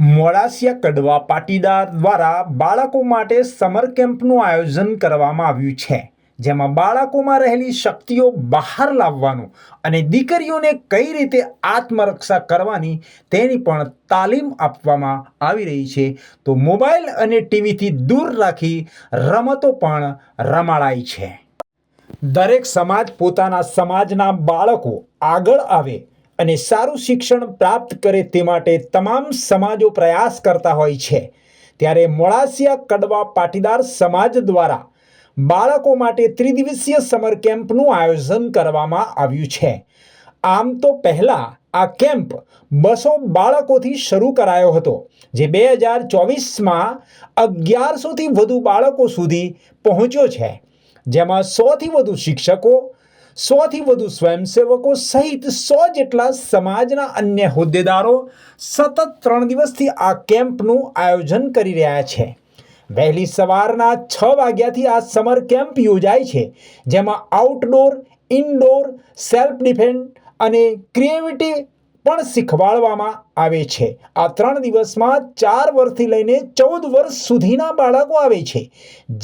મોડાસિયા કડવા પાટીદાર દ્વારા બાળકો માટે સમર કેમ્પનું આયોજન કરવામાં આવ્યું છે, જેમાં બાળકોમાં રહેલી શક્તિઓ બહાર લાવવાનું અને દીકરીઓને કઈ રીતે આત્મરક્ષા કરવાની તેની પણ તાલીમ આપવામાં આવી રહી છે. તો મોબાઈલ અને ટીવીથી દૂર રાખી રમતો પણ રમાડાય છે. દરેક સમાજ પોતાના સમાજના બાળકો આગળ આવે અને સારું શિક્ષણ પ્રાપ્ત કરે તે માટે તમામ સમાજો પ્રયાસ કરતા હોય છે. ત્યારે મોડાસિયા કડવા પાટીદાર સમાજ દ્વારા બાળકો માટે ત્રિદિવસીય સમર કેમ્પનું આયોજન કરવામાં આવ્યું છે. આમ તો પહેલાં આ કેમ્પ બસો બાળકોથી શરૂ કરાયો હતો, જે બે હજાર ચોવીસમાં અગિયારસોથી વધુ બાળકો સુધી પહોંચ્યો છે. જેમાં સોથી વધુ શિક્ષકો સોથી વધુ સ્વયંસેવકો સહિત સો જેટલા સમાજના અન્ય હોદ્દેદારો સતત ત્રણ દિવસથી આ કેમ્પનું આયોજન કરી રહ્યા છે. વહેલી સવારના છ વાગ્યાથી આ સમર કેમ્પ યોજાય છે, જેમાં આઉટડોર ઇનડોર સેલ્ફ ડિફેન્સ અને ક્રિએવિટી પણ શીખવાડવામાં આવે છે. આ ત્રણ દિવસમાં ચાર વર્ષથી લઈને ચૌદ વર્ષ સુધીના બાળકો આવે છે.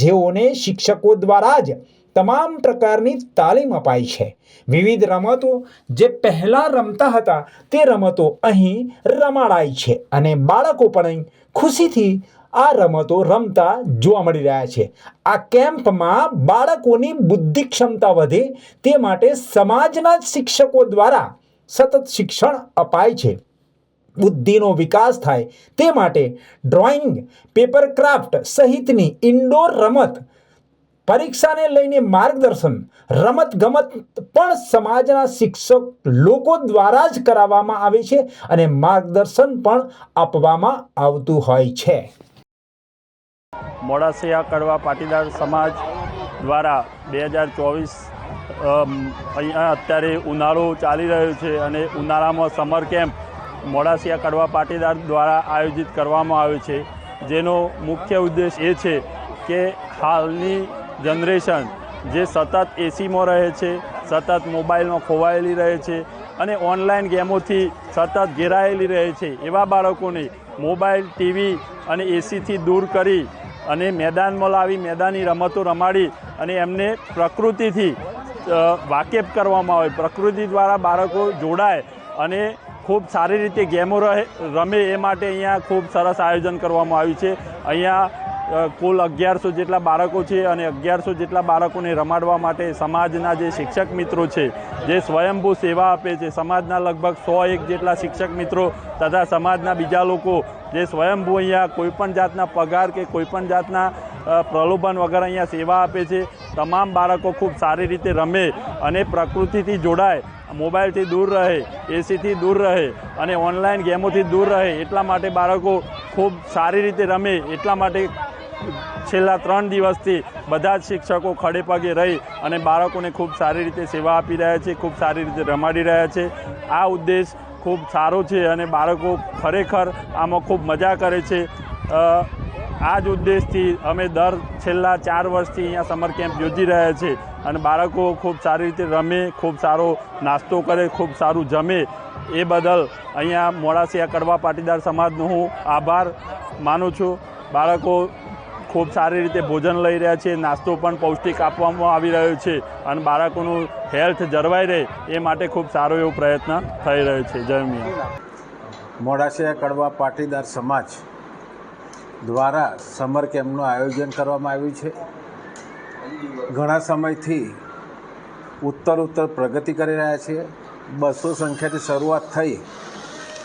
જેઓને શિક્ષકો દ્વારા જ તમામ પ્રકારની તાલીમ અપાય છે. વિવિધ રમતો જે પહેલાં રમતા હતા, તે રમતો અહીં રમાડાય છે અને બાળકો પણ અહીં ખુશીથી આ રમતો રમતા જોવા મળી રહ્યા છે. આ કેમ્પમાં બાળકોની બુદ્ધિ ક્ષમતા વધે તે માટે સમાજના શિક્ષકો દ્વારા સતત શિક્ષણ અપાય છે. બુદ્ધિનો વિકાસ થાય તે માટે ડ્રોઈંગ, પેપર ક્રાફ્ટ સહિતની ઇન્ડોર રમત પરીક્ષાને લઈને માર્ગદર્શન રમત ગમત પણ સમાજના શિક્ષક લોકો દ્વારા જ કરાવવામાં આવે છે અને માર્ગદર્શન પણ આપવામાં આવતું હોય છે. મોડાસિયા કડવા પાટીદાર સમાજ દ્વારા બે હજાર ચોવીસ અહીંયા અત્યારે ઉનાળો ચાલી રહ્યો છે અને ઉનાળામાં સમર કેમ્પ મોડાસિયા કડવા પાટીદાર દ્વારા આયોજિત કરવામાં આવ્યો છે. જેનો મુખ્ય ઉદ્દેશ એ છે કે હાલની જનરેશન જે સતત એસીમાં રહે છે, સતત મોબાઈલમાં ખોવાયેલી રહે છે અને ઓનલાઈન ગેમોથી સતત ઘેરાયેલી રહે છે. એવા બાળકોને મોબાઈલ, ટીવી અને એસીથી દૂર કરી અને મેદાનમાં લાવી, મેદાની રમતો રમાડી અને એમને પ્રકૃતિથી વાકેફ કરવામાં આવે. પ્રકૃતિ દ્વારા બાળકો જોડાય અને ખૂબ સારી રીતે ગેમો રહે, રમે એ માટે અહીંયા ખૂબ સરસ આયોજન કરવામાં આવ્યું છે. અહીંયા કુલ અગિયારસો જેટલા બાળકો છે અને અગિયારસો જેટલા બાળકોને રમાડવા માટે સમાજના જે શિક્ષક મિત્રો છે, જે સ્વયંભૂ સેવા આપે છે, સમાજના લગભગ સો એક જેટલા શિક્ષક મિત્રો તથા સમાજના બીજા લોકો જે સ્વયંભૂ અહીંયા કોઈપણ જાતના પગાર કે કોઈપણ જાતના પ્રલોભન વગર અહીંયા સેવા આપે છે. તમામ બાળકો ખૂબ સારી રીતે રમે અને પ્રકૃતિથી જોડાય, મોબાઈલથી દૂર રહે, એસીથી દૂર રહે અને ઓનલાઈન ગેમોથી દૂર રહે, એટલા માટે બાળકો ખૂબ સારી રીતે રમે, એટલા માટે છેલ્લા ત્રણ દિવસથી બધા જ શિક્ષકો ખડે પગે રહી અને બાળકોને ખૂબ સારી રીતે સેવા આપી રહ્યા છે, ખૂબ સારી રીતે રમાડી રહ્યા છે. આ ઉદ્દેશ ખૂબ સારો છે અને બાળકો ખરેખર આમાં ખૂબ મજા કરે છે. આ જ ઉદ્દેશથી અમે દર છેલ્લા ચાર વર્ષથી અહીંયા સમર કેમ્પ યોજી રહ્યા છે અને બાળકો ખૂબ સારી રીતે રમે, ખૂબ સારો નાસ્તો કરે, ખૂબ સારું જમે. એ બદલ અહીંયા મોડાસિયા કડવા પાટીદાર સમાજનો હું આભાર માનું છું. બાળકો ખૂબ સારી રીતે ભોજન લઈ રહ્યા છે, નાસ્તો પણ પૌષ્ટિક આપવામાં આવી રહ્યો છે અને બાળકોનું હેલ્થ જળવાઈ રહે એ માટે ખૂબ સારો એવો પ્રયત્ન થઈ રહ્યો છે. જય મિયા. મોડાસિયા કડવા પાટીદાર સમાજ દ્વારા સમર કેમ્પનું આયોજન કરવામાં આવ્યું છે. ઘણા સમયથી ઉત્તર ઉત્તર પ્રગતિ કરી રહ્યા છીએ બસો સંખ્યાથી શરૂઆત થઈ.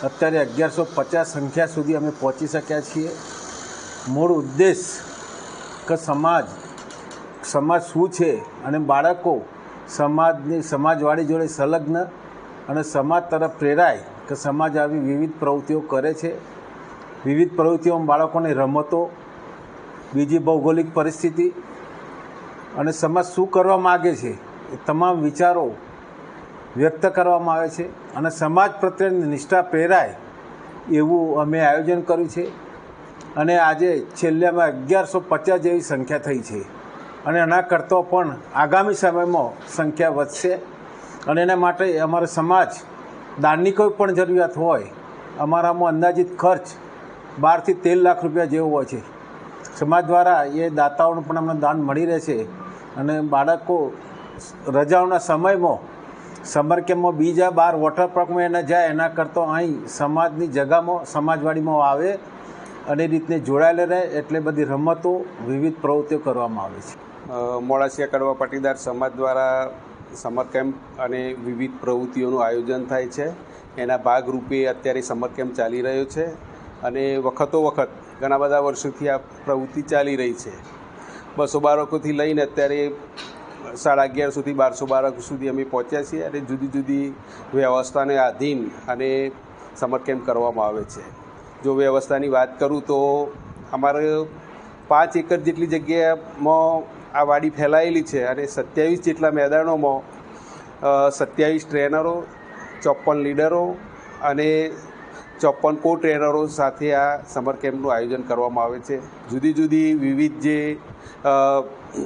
અત્યારે અગિયારસો પચાસ સંખ્યા સુધી અમે પહોંચી શક્યા છીએ. મૂળ ઉદ્દેશ કે સમાજ સમાજ શું છે અને બાળકો સમાજની, સમાજવાળી જોડે સંલગ્ન અને સમાજ તરફ પ્રેરાય કે સમાજ આવી વિવિધ પ્રવૃત્તિઓ કરે છે? વિવિધ પ્રવૃત્તિઓમાં બાળકોની રમતો, બીજી ભૌગોલિક પરિસ્થિતિ અને સમાજ શું કરવા માગે છે એ તમામ વિચારો વ્યક્ત કરવામાં આવે છે અને સમાજ પ્રત્યેની નિષ્ઠા પ્રેરાય એવું અમે આયોજન કર્યું છે. અને આજે છેલ્લેમાં અગિયારસો પચાસ જેવી સંખ્યા થઈ છે. અને એના કરતાં પણ આગામી સમયમાં સંખ્યા વધશે. અને એના માટે અમારો સમાજ દાનની કોઈ પણ જરૂરિયાત હોય, અમારામાં અંદાજિત ખર્ચ બારથી તેર લાખ રૂપિયા જેવો હોય છે. સમાજ દ્વારા એ દાતાઓનું પણ અમને દાન મળી રહે છે અને બાળકો રજાઓના સમયમાં સમર કેમ્પમાં બીજા બાર વોટર પાર્કમાં એને જાય, એના કરતાં અહીં સમાજની જગામાં, સમાજવાડીમાં આવે અને રીતને જોડાયેલા રહે એટલે બધી રમતો વિવિધ પ્રવૃત્તિઓ કરવામાં આવે છે. મોડાસિયા કડવા પાટીદાર સમાજ દ્વારા સમર કેમ્પ અને વિવિધ પ્રવૃત્તિઓનું આયોજન થાય છે. એના ભાગરૂપે અત્યારે સમર કેમ્પ ચાલી રહ્યો છે અને વખતો વખત ઘણા બધા વર્ષોથી આ પ્રવૃત્તિ ચાલી રહી છે. બસો બાળકોથી લઈને અત્યારે સાડા અગિયાર સુધી, બારસો બાળકો સુધી અમે પહોંચ્યા છીએ અને જુદી જુદી વ્યવસ્થાને આધીન અને સમર કેમ્પ કરવામાં આવે છે. જો વ્યવસ્થાની વાત કરું તો અમારે પાંચ એકર જેટલી જગ્યામાં આ વાડી ફેલાયેલી છે અને સત્યાવીસ જેટલા મેદાનોમાં સત્યાવીસ ટ્રેનરો ચોપન લીડરો અને ચોપન કો ટ્રેનરો સાથે આ સમર કેમ્પનું આયોજન કરવામાં આવે છે. જુદી જુદી વિવિધ જે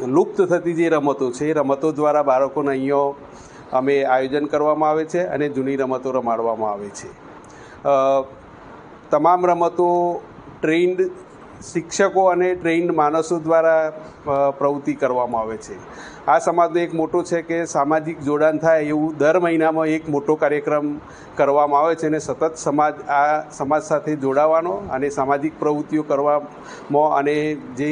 લુપ્ત થતી જે રમતો છે, એ રમતો દ્વારા બાળકોને અહીંયા અમે આયોજન કરવામાં આવે છે અને જૂની રમતો રમાડવામાં આવે છે. તમામ રમતો ટ્રેન્ડ શિક્ષકો અને ટ્રેન્ડ માણસો દ્વારા પ્રવૃત્તિ કરવામાં આવે છે. આ સમાજનો એક મોટો છે કે સામાજિક જોડાણ થાય એવું દર મહિનામાં એક મોટો કાર્યક્રમ કરવામાં આવે છે અને સતત સમાજ, આ સમાજ સાથે જોડાવાનો અને સામાજિક પ્રવૃત્તિઓ કરવામાં અને જે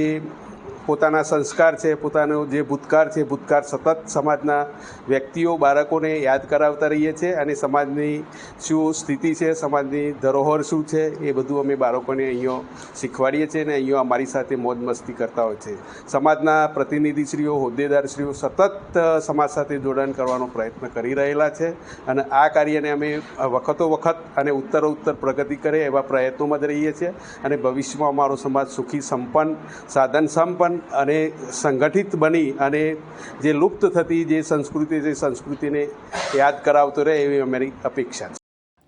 પોતાના સંસ્કાર છે, પોતાનો જે ભૂતકાળ છે, ભૂતકાળ સતત સમાજના વ્યક્તિઓ, બાળકોને યાદ કરાવતા રહીએ છીએ અને સમાજની શું સ્થિતિ છે, સમાજની ધરોહર શું છે, એ બધું અમે બાળકોને અહીંયા શીખવાડીએ છીએ અને અહીંયા અમારી સાથે મોજ મસ્તી કરતા હોય છે. સમાજના પ્રતિનિધિશ્રીઓ, હોદ્દેદારશ્રીઓ સતત સમાજ સાથે જોડાણ કરવાનો પ્રયત્ન કરી રહેલા છે અને આ કાર્યને અમે વખતો વખત અને ઉત્તરોત્તર પ્રગતિ કરે એવા પ્રયત્નોમાં જ રહીએ છીએ અને ભવિષ્યમાં અમારો સમાજ સુખી, સંપન્ન, સાધન સંપન્ન અને સંગઠિત બની અને જે લુપ્ત થતી જે સંસ્કૃતિ છે સંસ્કૃતિને યાદ કરાવતો રહે એવી અમારી અપેક્ષા છે.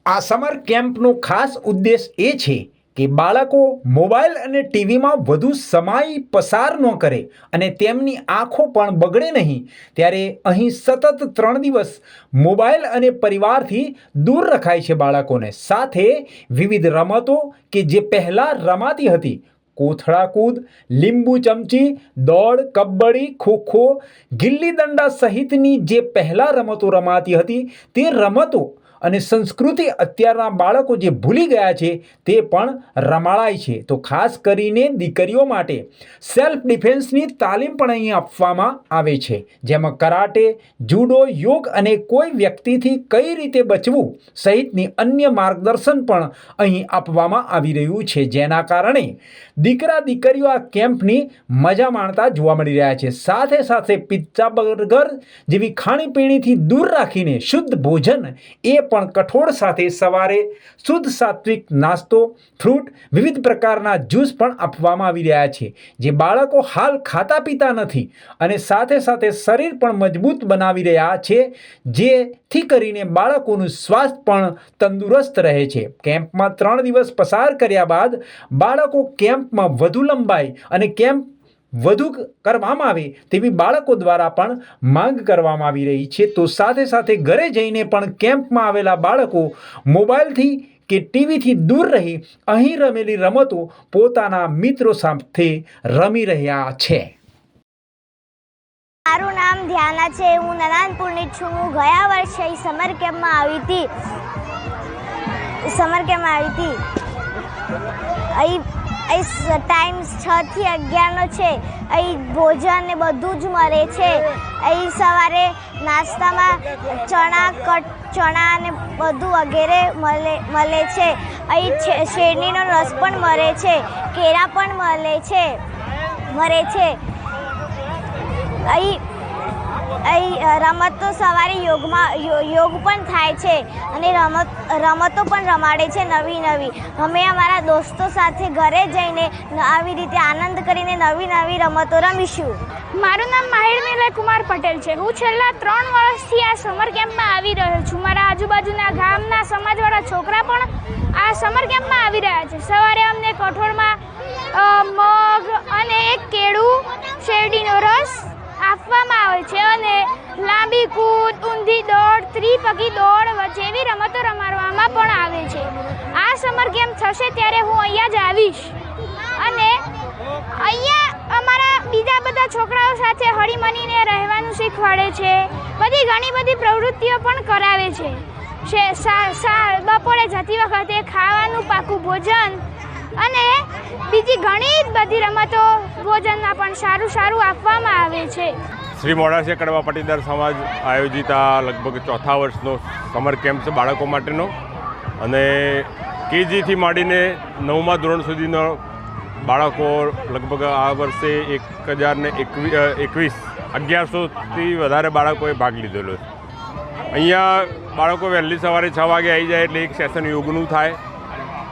આ સમર કેમ્પનો ખાસ ઉદ્દેશ એ છે કે બાળકો મોબાઈલ અને ટીવીમાં વધુ સમય પસાર ન કરે અને તેમની આંખો પણ બગડે નહીં. ત્યારે અહીં સતત ત્રણ દિવસ મોબાઈલ અને પરિવારથી દૂર રખાય છે બાળકોને. સાથે વિવિધ રમતો કે જે પહેલાં રમાતી હતી કોથળા કૂદ લીંબુ ચમચી, દોડ કબડ્ડી ખોખો, ગિલ્લી દંડા સહિતની જે પહેલાં રમતો રમાતી હતી તે રમતો અને સંસ્કૃતિ અત્યારના બાળકો જે ભૂલી ગયા છે તે પણ રમાડાય છે. તો ખાસ કરીને દીકરીઓ માટે સેલ્ફ ડિફેન્સની તાલીમ પણ અહીં આપવામાં આવે છે. જેમાં કરાટે, જુડો, યોગ અને કોઈ વ્યક્તિથી કઈ રીતે બચવું સહિતની અન્ય માર્ગદર્શન પણ અહીં આપવામાં આવી રહ્યું છે. જેના કારણે દીકરા દીકરીઓ આ કેમ્પની મજા માણતા જોવા મળી રહ્યા છે. સાથે સાથે પિત્ઝા બર્ગર જેવી ખાણીપીણીથી દૂર રાખીને શુદ્ધ ભોજન એ પણ કઠોળ સાથે સવારે શુદ્ધ સાત્વિક નાસ્તો, ફ્રૂટ, વિવિધ પ્રકારના જ્યુસ પણ આપવામાં આવી રહ્યા છે, જે બાળકો હાલ ખાતા પીતા નથી અને સાથે સાથે શરીર પણ મજબૂત બનાવી રહ્યા છે, જેથી કરીને બાળકોનું સ્વાસ્થ્ય પણ તંદુરસ્ત રહે છે. કેમ્પમાં ત્રણ દિવસ પસાર કર્યા બાદ બાળકો કેમ્પમાં વધુ લંબાઈ અને કેમ્પ વધુ કરવામાં આવે તેવી બાળકો દ્વારા પણ માંગ કરવામાં આવી રહી છે. તો સાથે સાથે ઘરે જઈને પણ કેમ્પમાં આવેલા બાળકો મોબાઈલથી કે ટીવીથી દૂર રહી અહીં રમેલી રમતો પોતાના મિત્રો સાથે રમી રહ્યા છે. મારું નામ ધ્યાના છે. હું નારાયણપુરની છું. હું ગયા વર્ષે સમર કેમ્પમાં આવી હતી. સમર કેમ્પમાં આવી હતી. અહીં અહીં ટાઈમ છ થી અગિયારનો છે. અહીં ભોજન ને બધું જ મળે છે. અહીં સવારે નાસ્તામાં ચણા, કટ, ચણા ને બધું વગેરે મળે મળે છે. અહીં શેરડીનો રસ પણ મળે છે. કેળા પણ મળે છે મળે છે. અહીં અહીં રમતો સવારે યોગમાં યોગ પણ થાય છે અને રમત, રમતો પણ રમાડે છે નવી નવી. અમે અમારા દોસ્તો સાથે ઘરે જઈને આવી રીતે આનંદ કરીને નવી નવી રમતો રમીશું. મારું નામ માહિર નિલય કુમાર પટેલ છે. હું છેલ્લા ત્રણ વર્ષથી આ સમર કેમ્પમાં આવી રહ્યો છું. મારા આજુબાજુના ગામના સમાજવાળા છોકરા પણ આ સમર કેમ્પમાં આવી રહ્યા છે. સવારે અમને કઠોળમાં મગ અને એક કેળું શેરડીનો રસ આપવામાં આવે છે અને લાંબી કૂદ, ઊંધી દોડ, ત્રિપગી દોડ જેવી રમતો રમાડવામાં પણ આવે છે. આ સમર ગેમ થશે ત્યારે હું અહીંયા જ આવીશ. અને અહીંયા અમારા બીજા બધા છોકરાઓ સાથે હળીમળીને રહેવાનું શીખવાડે છે. બધી ઘણી બધી પ્રવૃત્તિઓ પણ કરાવે છે. બપોરે જતી વખતે ખાવાનું, પાકું ભોજન અને બીજી ઘણી બધી રમતો ભોજનમાં પણ સારું સારું આપવામાં આવે છે. શ્રી મોડાસિયા કડવા પાટીદાર સમાજ આયોજિત આ લગભગ ચોથા વર્ષનો સમર કેમ્પ છે બાળકો માટેનો. અને કેજીથી માંડીને નવમા ધોરણ સુધીનો બાળકો લગભગ આ વર્ષે એક હજારને એકવી એકવીસ, અગિયારસોથી વધારે બાળકોએ ભાગ લીધેલો છે. અહીંયા બાળકો વહેલી સવારે છ વાગે આવી જાય એટલે એક સેશન યોગનું થાય.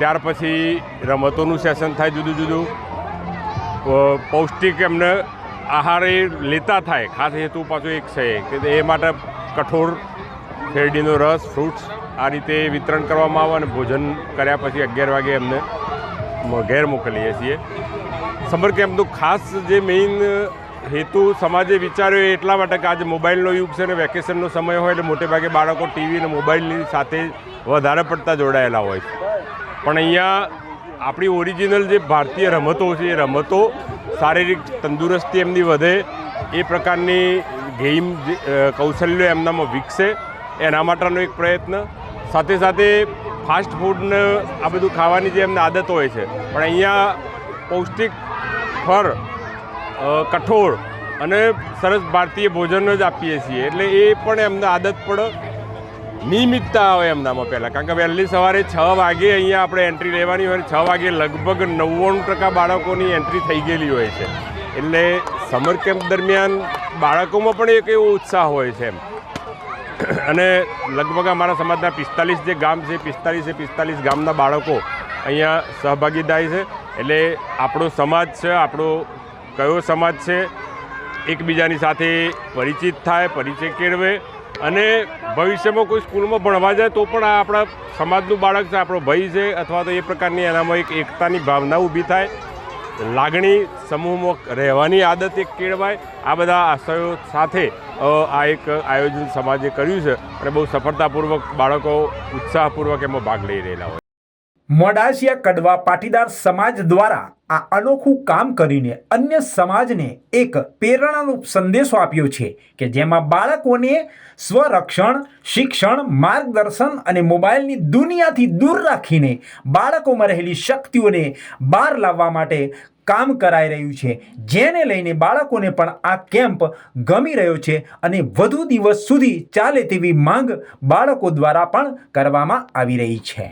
ત્યાર પછી રમતોનું સેશન થાય જુદું જુદું. પૌષ્ટિક એમને આહાર એ લેતા થાય. ખાસ હેતુ પાછું એક છે કે એ માટે કઠોર શેરડીનો રસ ફ્રૂટ્સ આ રીતે વિતરણ કરવામાં આવે અને ભોજન કર્યા પછી અગિયાર વાગે એમને ઘેર મોકલીએ છીએ. સમર કેમ્પનું ખાસ જે મેઇન હેતુ સમાજે વિચાર્યો એટલા માટે કે આજે મોબાઈલનો યુગ છે ને વેકેશનનો સમય હોય એટલે મોટે ભાગે બાળકો ટીવી અને મોબાઈલની સાથે વધારે પડતા જોડાયેલા હોય છે. પણ અહીંયા આપણી ઓરિજિનલ જે ભારતીય રમતો છે, એ રમતો શારીરિક તંદુરસ્તી એમની વધે, એ પ્રકારની ગેમ કૌશલ્યો એમનામાં વિકસે, એના માટેનો એક પ્રયત્ન. સાથે સાથે ફાસ્ટ ફૂડને આ બધું ખાવાની જે એમને આદત હોય છે, પણ અહીંયા પૌષ્ટિક ફળ કઠોળ અને સરસ ભારતીય ભોજન જ આપીએ છીએ. એટલે એ પણ એમને આદત પડે નિયમિતતા આવે એમનામાં પહેલાં. કારણ કે વહેલી સવારે છ વાગે અહીંયા આપણે એન્ટ્રી લેવાની હોય, છ વાગે લગભગ નવ્વાણું ટકા બાળકોની એન્ટ્રી થઈ ગયેલી હોય છે. એટલે સમર કેમ્પ દરમિયાન બાળકોમાં પણ એક એવો ઉત્સાહ હોય છે એમ. અને લગભગ અમારા સમાજના પિસ્તાલીસ જે ગામ છે, પિસ્તાલીસે પિસ્તાલીસ ગામના બાળકો અહીંયા સહભાગી થાય છે. એટલે આપણો સમાજ છે, આપણો કયો સમાજ છે, એકબીજાની સાથે પરિચિત થાય, પરિચય કેળવે. અને ભવિષ્યમાં કોઈ સ્કૂલમાં ભણવા જાય તો પણ આ આપણા સમાજનું બાળક છે, આપણો ભય છે, અથવા તો એ પ્રકારની એનામાં એક એકતાની ભાવના ઊભી થાય. લાગણી સમૂહમાં રહેવાની આદત એક કેળવાય. આ બધા આશયો સાથે આ એક આયોજન સમાજે કર્યું છે અને બહુ સફળતાપૂર્વક બાળકો ઉત્સાહપૂર્વક એમાં ભાગ લઈ રહેલા હોય મોડાસિયા કડવા પાટીદાર સમાજ દ્વારા આ અનોખું કામ કરીને અન્ય સમાજને એક પ્રેરણારૂપ સંદેશો આપ્યો છે કે જેમાં બાળકોને સ્વરક્ષણ, શિક્ષણ, માર્ગદર્શન અને મોબાઈલની દુનિયાથી દૂર રાખીને બાળકોમાં રહેલી શક્તિઓને બહાર લાવવા માટે કામ કરાઈ રહ્યું છે. જેને લઈને બાળકોને પણ આ કેમ્પ ગમી રહ્યો છે અને વધુ દિવસ સુધી ચાલે તેવી માંગ બાળકો દ્વારા પણ કરવામાં આવી રહી છે.